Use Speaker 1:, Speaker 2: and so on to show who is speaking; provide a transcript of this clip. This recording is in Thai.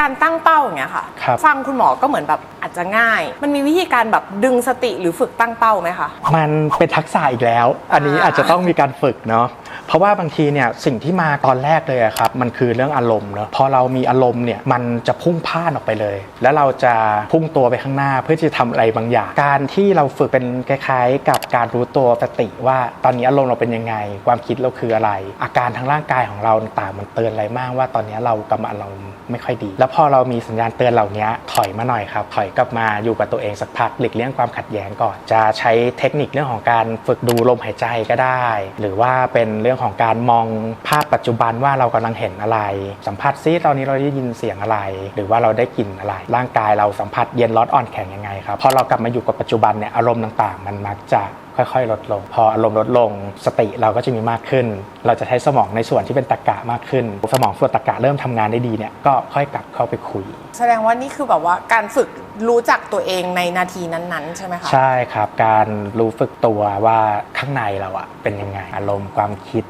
Speaker 1: การตั้งเป้าอย่างเงี้ยค่ะ
Speaker 2: ครับ
Speaker 1: ฟังคุณหมอก็เหมือนแบบอาจจะง่าย มันมีวิธีการแบบดึงสติหรือฝึกตั้งเป้าไหมคะ
Speaker 2: มันเป็นทักษะอีกแล้ว อันนี้
Speaker 1: อ่า
Speaker 2: อาจจะต้องมีการฝึกเนาะ เพราะว่าบางทีเนี่ยสิ่งที่มาตอนแรกเลยอะครับมันคือเรื่องอารมณ์เนาะพอเรามีอารมณ์เนี่ยมันจะพุ่งพ่านออกไปเลย แล้วเราจะพุ่งตัวไปข้างหน้าเพื่อที่จะทำอะไรบางอย่าง การที่เราฝึกเป็นคล้ายๆ กับการรู้ตัวสติว่าตอนนี้อารมณ์เราเป็นยังไง ความคิดเราคืออะไร อาการทางร่างกายของเราต่างมันเตือนอะไรมากว่าตอนนี้เรากำลังอารมณ์ไม่ค่อยดี แล้วพอเรามีสัญญาณเตือนเหล่านี้ถอยมาหน่อยครับถอยกลับมาอยู่กับตัวเองสักพักหลีกเลี่ยงความขัดแย้งก่อน จะใช้เทคนิคเรื่องของการฝึกดูลมหายใจก็ได้ หรือว่าเป็นเรื่องของการมองภาพปัจจุบันว่าเรากำลังเห็นอะไร สัมผัสซิตอนนี้เราได้ยินเสียงอะไร หรือว่าเราได้กลิ่นอะไร ร่างกายเราสัมผัสเย็นร้อนอ่อนแข็งยังไงครับพอเรากลับมาอยู่กับปัจจุบันเนี่ยอารมณ์ต่างๆ มันมักจะค่อยๆ ลดลง พออารมณ์ลดลง สติเราก็จะมีมากขึ้น เราจะใช้สมองในส่วนที่เป็นตรรกะมากขึ้น สมองส่วนตรรกะเริ่มทำงานได้ดีเนี่ยก็ค่อยกลับเข้าไปคุย
Speaker 1: แสดงว่านี่คือแบบว่าการฝึก รู้จักตัวเองในนาทีนั้นๆ ใช่ไหมคะ
Speaker 2: ใช่ครับ การรู้ฝึกตัวว่าข้างในเราอะเป็นยังไงอารมณ์ความคิด